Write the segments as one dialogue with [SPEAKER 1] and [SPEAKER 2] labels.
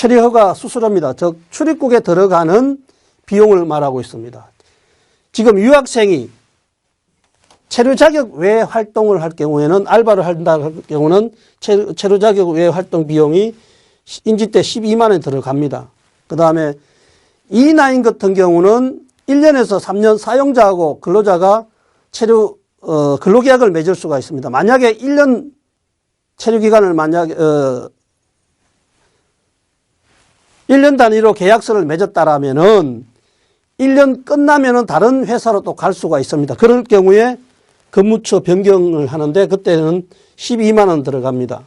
[SPEAKER 1] 체류허가 수수료입니다. 즉 출입국에 들어가는 비용을 말하고 있습니다. 지금 유학생이 체류 자격 외 활동을 할 경우에는 알바를 한다 할 경우는 체류, 자격 외 활동 비용이 시- 인지대 12만 원이 들어갑니다. 그 다음에 E9 같은 경우는 1년에서 3년 사용자하고 근로자가 체류 어, 근로계약을 맺을 수가 있습니다. 만약에 1년 체류 기간을 만약에 어, 1년 단위로 계약서를 맺었다라면은 1년 끝나면은 다른 회사로 또 갈 수가 있습니다. 그럴 경우에 근무처 변경을 하는데 그때는 12만 원 들어갑니다.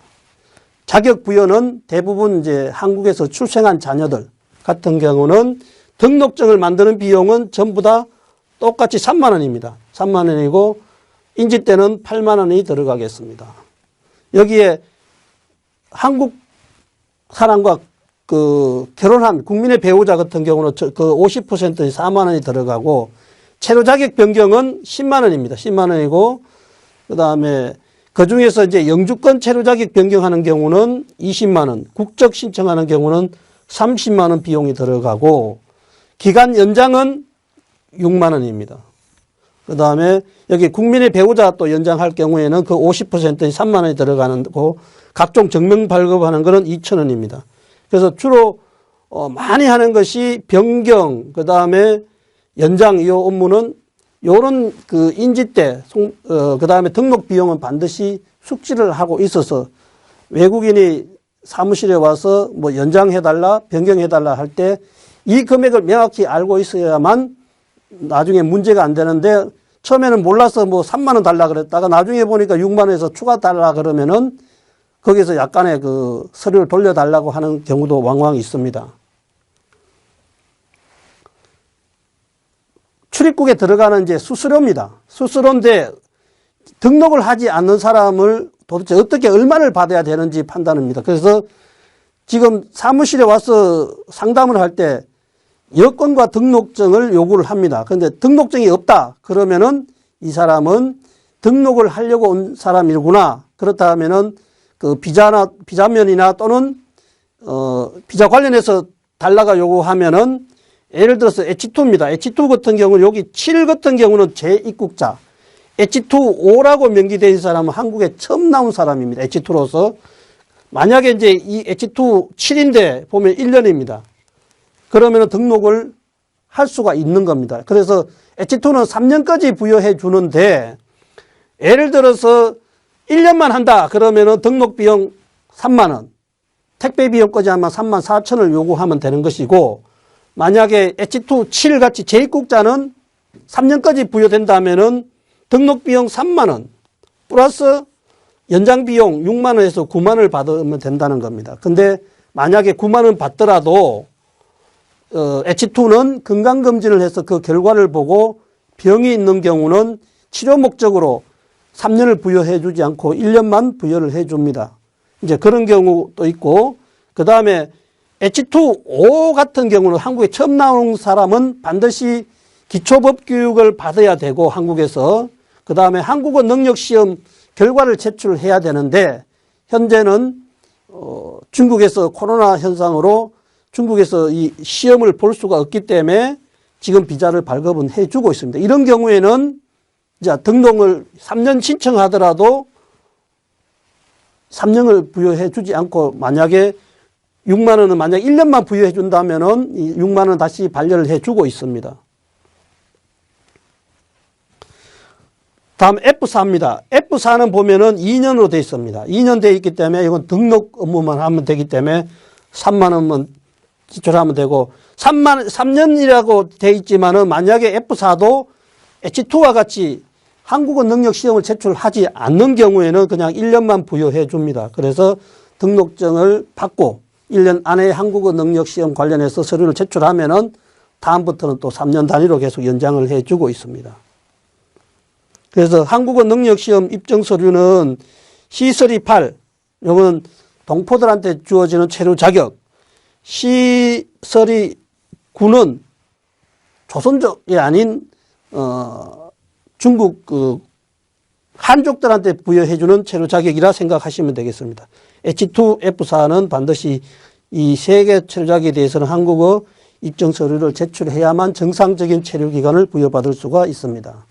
[SPEAKER 1] 자격 부여는 대부분 이제 한국에서 출생한 자녀들 같은 경우는 등록증을 만드는 비용은 전부 다 똑같이 3만 원입니다. 3만 원이고 인지 때는 8만 원이 들어가겠습니다. 여기에 한국 사람과 그 결혼한 국민의 배우자 같은 경우는 저- 그 50%의 4만 원이 들어가고 체류 자격 변경은 10만 원입니다. 10만 원이고 그다음에 그 중에서 이제 영주권 체류 자격 변경하는 경우는 20만 원, 국적 신청하는 경우는 30만 원 비용이 들어가고 기간 연장은 6만 원입니다. 그 다음에 여기 국민의 배우자 또 연장할 경우에는 그 50%의 3만 원이 들어가는 거 각종 증명 발급하는 거는 2천 원입니다. 그래서 주로 어 많이 하는 것이 변경 그 다음에 연장 이 업무는 요런 그 인지 때, 어, 그 다음에 등록 비용은 반드시 숙지를 하고 있어서 외국인이 사무실에 와서 뭐 연장해달라, 변경해달라 할 때 이 금액을 명확히 알고 있어야만 나중에 문제가 안 되는데 처음에는 몰라서 뭐 3만 원 달라 그랬다가 나중에 보니까 6만 원에서 추가 달라 그러면은 거기서 약간의 그 서류를 돌려달라고 하는 경우도 왕왕 있습니다. 출입국에 들어가는 이제 수수료입니다. 수수료인데 등록을 하지 않는 사람을 도대체 어떻게 얼마를 받아야 되는지 판단합니다. 그래서 지금 사무실에 와서 상담을 할 때 여권과 등록증을 요구를 합니다. 그런데 등록증이 없다. 그러면은 이 사람은 등록을 하려고 온 사람이구나. 그렇다면은 그 비자나 비자면이나 또는 어 비자 관련해서 달라가 요구하면은 예를 들어서 H2입니다. H2 같은 경우는 여기 7 같은 경우는 재입국자. H2O라고 명기되어 있는 사람은 한국에 처음 나온 사람입니다. H2로서. 만약에 이제 이 H2 7인데 보면 1년입니다. 그러면 등록을 할 수가 있는 겁니다. 그래서 H2는 3년까지 부여해 주는데 예를 들어서 1년만 한다 그러면은 등록 비용 3만 원, 택배 비용까지 하면 3만 4천을 요구하면 되는 것이고 만약에 H2 7 같이 재입국자는 3년까지 부여된다면은 등록 비용 3만 원 플러스 연장 비용 6만 원에서 9만 원을 받으면 된다는 겁니다. 근데 만약에 9만 원 받더라도 어, H2는 건강검진을 해서 그 결과를 보고 병이 있는 경우는 치료 목적으로 3년을 부여해 주지 않고 1년만 부여를 해 줍니다. 이제 그런 경우도 있고, 그 다음에 H2O 같은 경우는 한국에 처음 나온 사람은 반드시 기초법 교육을 받아야 되고, 한국에서. 그 다음에 한국어 능력 시험 결과를 제출해야 되는데, 현재는, 어, 중국에서 코로나 현상으로 중국에서 이 시험을 볼 수가 없기 때문에 지금 비자를 발급은 해주고 있습니다. 이런 경우에는 이제 등록을 3년 신청하더라도 3년을 부여해 주지 않고 만약에 6만 원은 만약 1년만 부여해 준다면은 이 6만 원 다시 반려를 해 주고 있습니다. 다음 F4입니다. F4는 보면은 2년으로 되어 있습니다. 2년 되어 있기 때문에 이건 등록 업무만 하면 되기 때문에 3만 원만 지출하면 되고 3만 3년이라고 돼 있지만은 만약에 F4도 H2와 같이 한국어 능력 시험을 제출하지 않는 경우에는 그냥 1년만 부여해 줍니다. 그래서 등록증을 받고 1년 안에 한국어 능력 시험 관련해서 서류를 제출하면은 다음부터는 또 3년 단위로 계속 연장을 해 주고 있습니다. 그래서 한국어 능력 시험 입증 서류는 C3 8 요거는 동포들한테 주어지는 체류 자격 C3 9는 조선족이 아닌 어 중국 그 한족들한테 부여해 주는 체류 자격이라 생각하시면 되겠습니다. H2F4는 반드시 이 세계 체류 자격에 대해서는 한국어 입증 서류를 제출해야만 정상적인 체류 기간을 부여받을 수가 있습니다.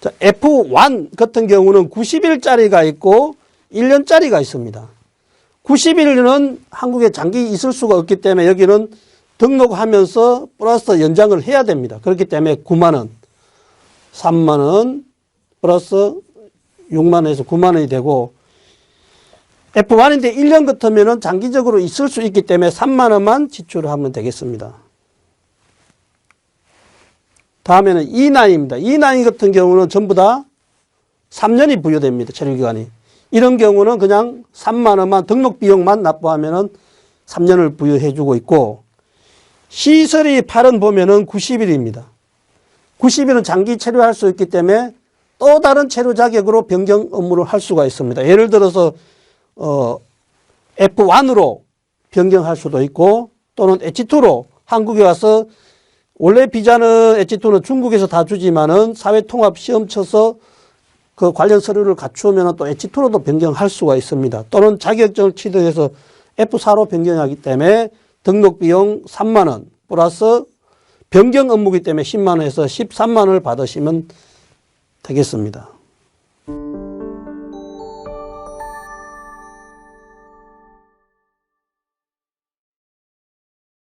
[SPEAKER 1] 자, F1 같은 경우는 90일짜리가 있고 1년짜리가 있습니다. 90일은 한국에 장기 있을 수가 없기 때문에 여기는 등록하면서 플러스 연장을 해야 됩니다. 그렇기 때문에 9만 원, 3만 원 플러스 6만 원에서 9만 원이 되고 F1인데 1년 같으면은 장기적으로 있을 수 있기 때문에 3만 원만 지출하면 되겠습니다. 다음에는 E9입니다. E9 같은 경우는 전부 다 3년이 부여됩니다. 체류기간이. 이런 경우는 그냥 3만 원만 등록 비용만 납부하면은 3년을 부여해주고 있고 시설이 8은 보면은 90일입니다. 90일은 장기 체류할 수 있기 때문에 또 다른 체류 자격으로 변경 업무를 할 수가 있습니다. 예를 들어서 어, F1으로 변경할 수도 있고 또는 H2로 한국에 와서 원래 비자는 H2는 중국에서 다 주지만은 사회통합 시험 쳐서 그 관련 서류를 갖추면 또 H2로도 변경할 수가 있습니다. 또는 자격증을 취득해서 F4로 변경하기 때문에 등록 비용 3만 원 플러스 변경 업무기 때문에 10만 원에서 13만 원을 받으시면 되겠습니다.